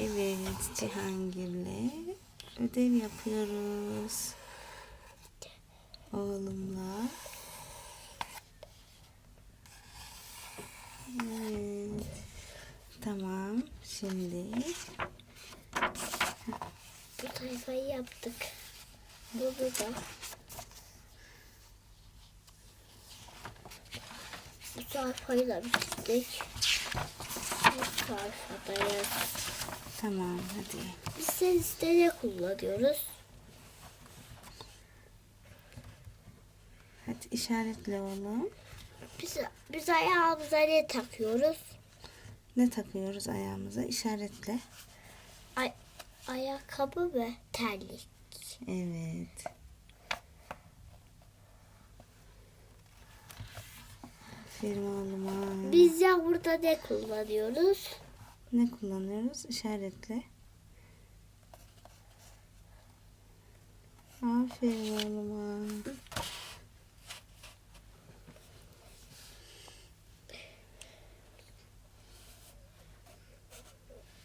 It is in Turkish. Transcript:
Evet, Cihangir'le ödev yapıyoruz. Oğlumla. Evet. Tamam. Şimdi Bu sayfayı yaptık. Bunu da. Bu sayfayı da bitirdik. Bu sayfadayız. Tamam hadi. Biz seniste ne kullanıyoruz? Hadi işaretle oğlum. Biz, biz ayağımıza ne takıyoruz? Ne takıyoruz ayağımıza? İşaretle. Ay, ayakkabı ve terlik. Evet. Aferin oğluma. Biz ya burada ne kullanıyoruz? Ne kullanıyoruz? İşaretle. Aferin oğluma.